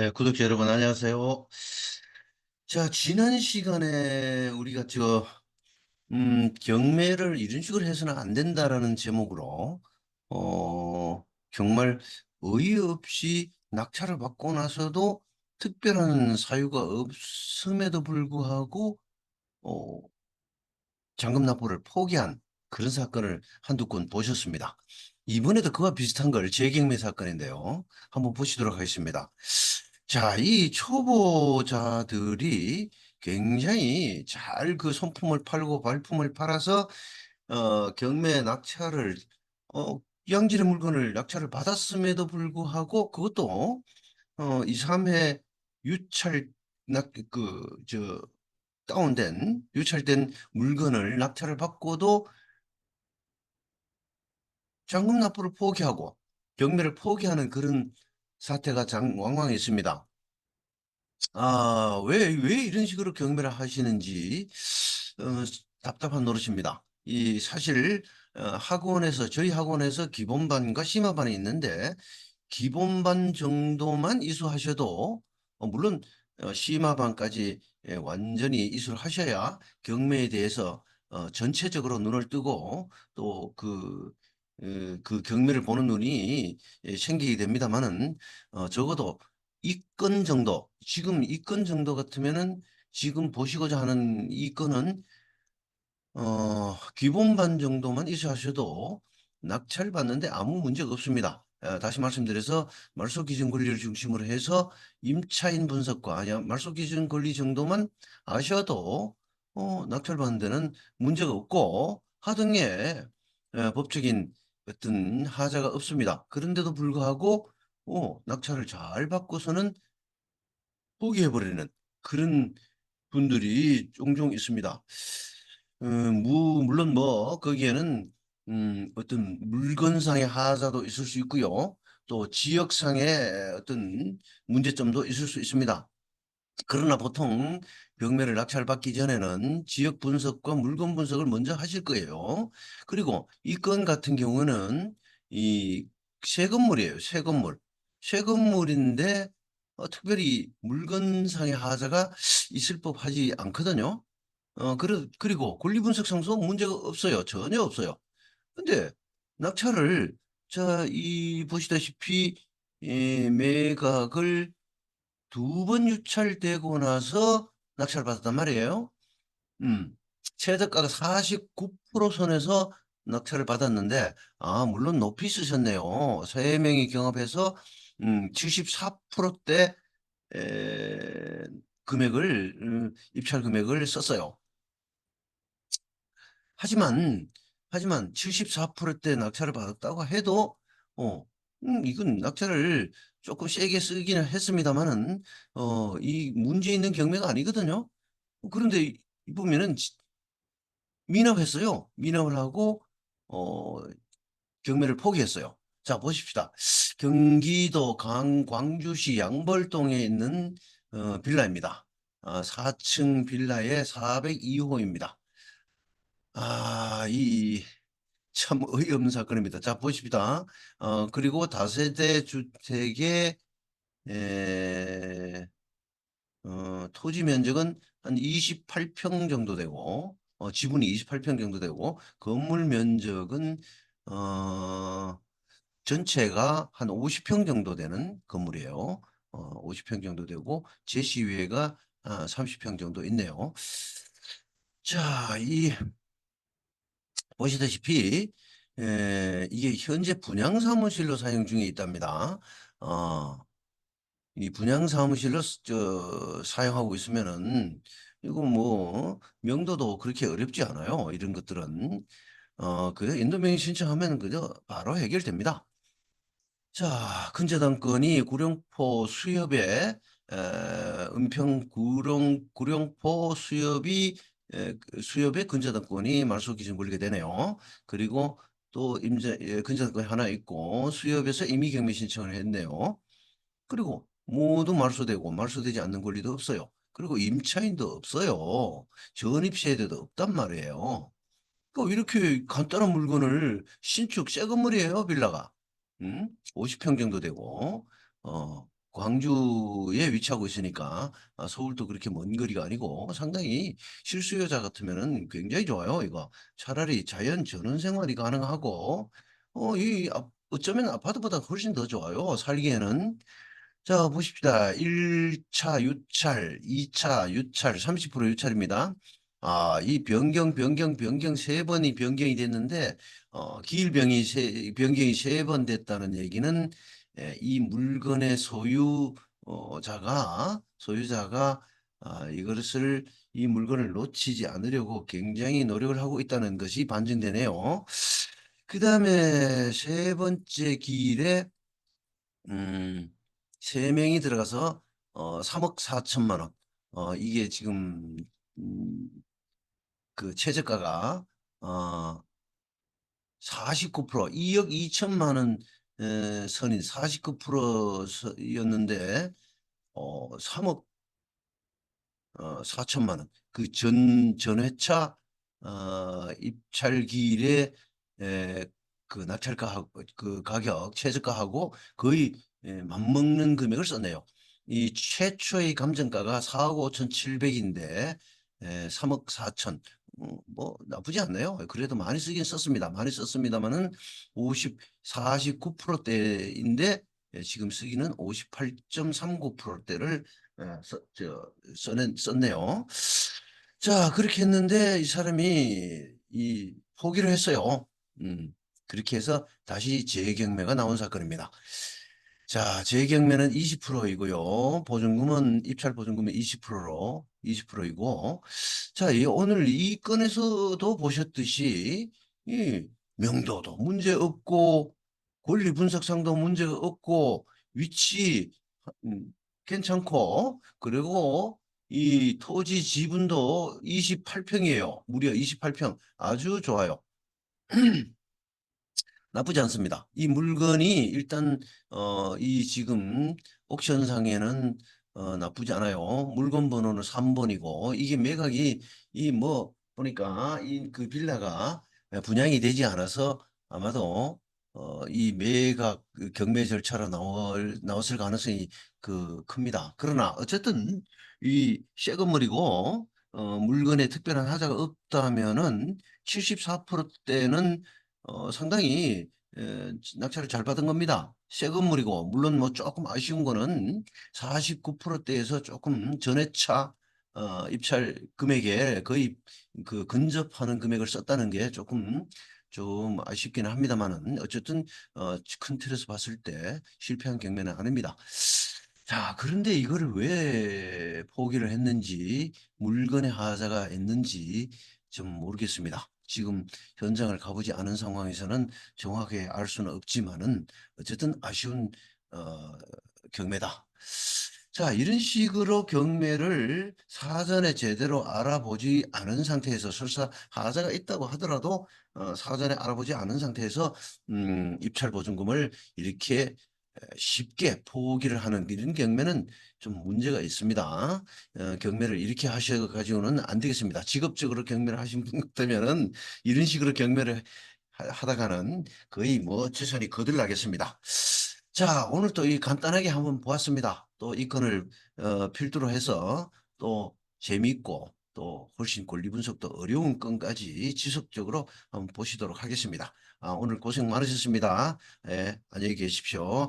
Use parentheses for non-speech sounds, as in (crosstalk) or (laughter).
네, 구독자 여러분 안녕하세요. 자, 지난 시간에 우리가 저 음, 경매를 이런 식으로 해서는 안 된다라는 제목으로 어, 정말 어이없이 낙찰을 받고 나서도 특별한 사유가 없음에도 불구하고 어, 잔금 납부를 포기한 그런 사건을 한두 건 보셨습니다. 이번에도 그와 비슷한 걸 재경매 사건인데요. 한번 보시도록 하겠습니다. 자, 이 초보자들이 굉장히 잘 그 손품을 팔고 발품을 팔아서 어, 경매 낙찰을 어, 양질의 물건을 낙찰을 받았음에도 불구하고 그것도 어, 2, 3회 유찰 낙, 그, 저, 다운된, 유찰된 물건을 낙찰을 받고도 잔금 납부를 포기하고 경매를 포기하는 그런 사태가 장, 왕왕 있습니다. 아, 왜, 왜 이런 식으로 경매를 하시는지, 어, 답답한 노릇입니다. 이, 사실, 어, 학원에서, 저희 학원에서 기본반과 심화반이 있는데, 기본반 정도만 이수하셔도, 어, 물론, 어, 심화반까지 예, 완전히 이수를 하셔야 경매에 대해서 어, 전체적으로 눈을 뜨고, 또 그, 어, 그 경매를 보는 눈이 예, 생기게 됩니다만은, 어, 적어도 이 건 정도, 지금 이 건 정도 같으면은 지금 보시고자 하는 이 건은 어, 기본반 정도만 이수하셔도 낙찰 받는데 아무 문제가 없습니다. 어, 다시 말씀드려서 말소 기준 권리를 중심으로 해서 임차인 분석과 말소 기준 권리 정도만 아셔도 어, 낙찰 받는 데는 문제가 없고 하등의 어, 법적인 어떤 하자가 없습니다. 그런데도 불구하고 어, 낙찰을 잘 받고서는 포기해버리는 그런 분들이 종종 있습니다. 음, 무, 물론 뭐, 거기에는, 음, 어떤 물건상의 하자도 있을 수 있고요. 또 지역상의 어떤 문제점도 있을 수 있습니다. 그러나 보통 경매를 낙찰받기 전에는 지역 분석과 물건 분석을 먼저 하실 거예요. 그리고 이 건 같은 경우는 이 새 건물이에요. 새 건물. 새 건물인데 어, 특별히 물건상의 하자가 있을 법하지 않거든요. 어, 그러, 그리고 권리분석상도 문제가 없어요. 전혀 없어요. 근데 낙찰을, 자, 이, 보시다시피, 예, 매각을 두 번 유찰되고 나서 낙찰을 받았단 말이에요. 음, 최저가가 49% 선에서 낙찰을 받았는데, 아, 물론 높이 쓰셨네요. 세 명이 경합해서, 음, 74%대, 에, 금액을, 음, 입찰 금액을 썼어요. 하지만, 하지만 74%대 낙찰을 받았다고 해도, 어, 음, 이건 낙찰을 조금 세게 쓰기는 했습니다만은, 어, 이 문제 있는 경매가 아니거든요. 그런데 보면은 지- 미납했어요. 미납을 하고, 어, 경매를 포기했어요. 자, 보십시다. 경기도 강, 광주시 양벌동에 있는, 어, 빌라입니다. 아, 4층 빌라의 402호입니다. 아, 이, 참 어이없는 사건입니다. 자, 보십시다. 어, 그리고 다세대 주택의, 에, 어, 토지 면적은 한 28평 정도 되고, 어, 지분이 28평 정도 되고, 건물 면적은, 어, 전체가 한 50평 정도 되는 건물이에요. 어, 50평 정도 되고, 제시외가 아, 30평 정도 있네요. 자, 이, 보시다시피 에, 이게 현재 분양 사무실로 사용 중에 있답니다. 어, 이 분양 사무실로 스- 저, 사용하고 있으면은 이거 뭐 명도도 그렇게 어렵지 않아요. 이런 것들은 어, 그 인도 명의 신청하면 그저 바로 해결됩니다. 자, 근저당권이 구룡포 수협에 에, 은평 구룡 구룡포 수협이 수협의 근저당권이 말소 기준 걸리게 되네요. 그리고 또 임자 예, 근저당권이 하나 있고 수협에서 임의 경매 신청을 했네요. 그리고 모두 말소되고 말소되지 않는 권리도 없어요. 그리고 임차인도 없어요. 전입세대도 없단 말이에요. 그 이렇게 간단한 물건을 신축 새 건물이에요, 빌라가. 음? 50평 정도 되고, 어, 광주에 위치하고 있으니까 아, 서울도 그렇게 먼 거리가 아니고 상당히 실수요자 같으면은 굉장히 좋아요. 이거 차라리 자연 전원 생활이 가능하고 어, 이 아- 어쩌면 아파트보다 훨씬 더 좋아요. 살기에는. 자, 보십시다. 1차 유찰, 2차 유찰, 30% 유찰입니다. 아, 이 변경, 변경, 변경 세 번이 변경이 됐는데, 어, 기일병이 세, 변경이 세 번 됐다는 얘기는, 에, 이 물건의 소유자가, 소유자가, 아, 이것을, 이 물건을 놓치지 않으려고 굉장히 노력을 하고 있다는 것이 반증되네요. 그 다음에 세 번째 기일에, 음, 세 명이 들어가서 어 3억 4천만 원. 어 이게 지금 음, 그 최저가가 어 49% 2억 2천만 원 에, 선인 49%였는데 어 3억 어 4천만 원. 그 전 전회차 어 입찰기일에 에, 그 낙찰가하고 그 가격 최저가하고 거의 예, 맞먹는 금액을 썼네요. 이 최초의 감정가가 4억 5천 7백인데 3억 4천 어, 뭐 나쁘지 않네요. 그래도 많이 쓰긴 썼습니다. 많이 썼습니다만은 50 49%대인데 예, 지금 쓰기는 58.39%대를 써, 저, 써낸, 썼네요. 자, 그렇게 했는데 이 사람이 이 포기를 했어요. 음, 그렇게 해서 다시 재경매가 나온 사건입니다. 자, 재경매는 20%이고요. 보증금은 입찰 보증금의 20%로 20%이고 자, 이 오늘 이 건에서도 보셨듯이 이 명도도 문제 없고 권리 분석상도 문제가 없고 위치 음, 괜찮고 그리고 이 토지 지분도 28평이에요. 무려 28평. 아주 좋아요. (clears throat) 나쁘지 않습니다. 이 물건이 일단 어, 이 지금 옥션상에는 어, 나쁘지 않아요. 물건 번호는 3번이고 이게 매각이 이 뭐 보니까 이 그 빌라가 분양이 되지 않아서 아마도 어, 이 매각 그 경매 절차로 나올 나왔을 가능성이 그 큽니다. 그러나 어쨌든 이 새 건물이고 어, 물건에 특별한 하자가 없다면은 74%대는 어, 상당히 에, 낙찰을 잘 받은 겁니다. 새 건물이고 물론 뭐 조금 아쉬운 거는 49%대에서 조금 전회차 어, 입찰 금액에 거의 그 근접하는 금액을 썼다는 게 조금 좀 아쉽기는 합니다만은 어쨌든 어, 큰 틀에서 봤을 때 실패한 경매는 아닙니다. 자, 그런데 이거를 왜 포기를 했는지 물건의 하자가 있는지 좀 모르겠습니다. 지금 현장을 가보지 않은 상황에서는 정확하게 알 수는 없지만은 어쨌든 아쉬운 어, 경매다. 자, 이런 식으로 경매를 사전에 제대로 알아보지 않은 상태에서 설사 하자가 있다고 하더라도 어, 사전에 알아보지 않은 상태에서 음, 입찰 보증금을 이렇게 쉽게 포기를 하는 이런 경매는 좀 문제가 있습니다. 어, 경매를 이렇게 하셔가지고는 안 되겠습니다. 직업적으로 경매를 하신 분 같으면은 이런 식으로 경매를 하- 하다가는 거의 뭐 재산이 거들나겠습니다. 자, 오늘 또 이 간단하게 한번 보았습니다. 또 이 건을 어, 필두로 해서 또 재미있고 또 훨씬 권리 분석도 어려운 건까지 지속적으로 한번 보시도록 하겠습니다. 아, 오늘 고생 많으셨습니다. 예, 안녕히 계십시오.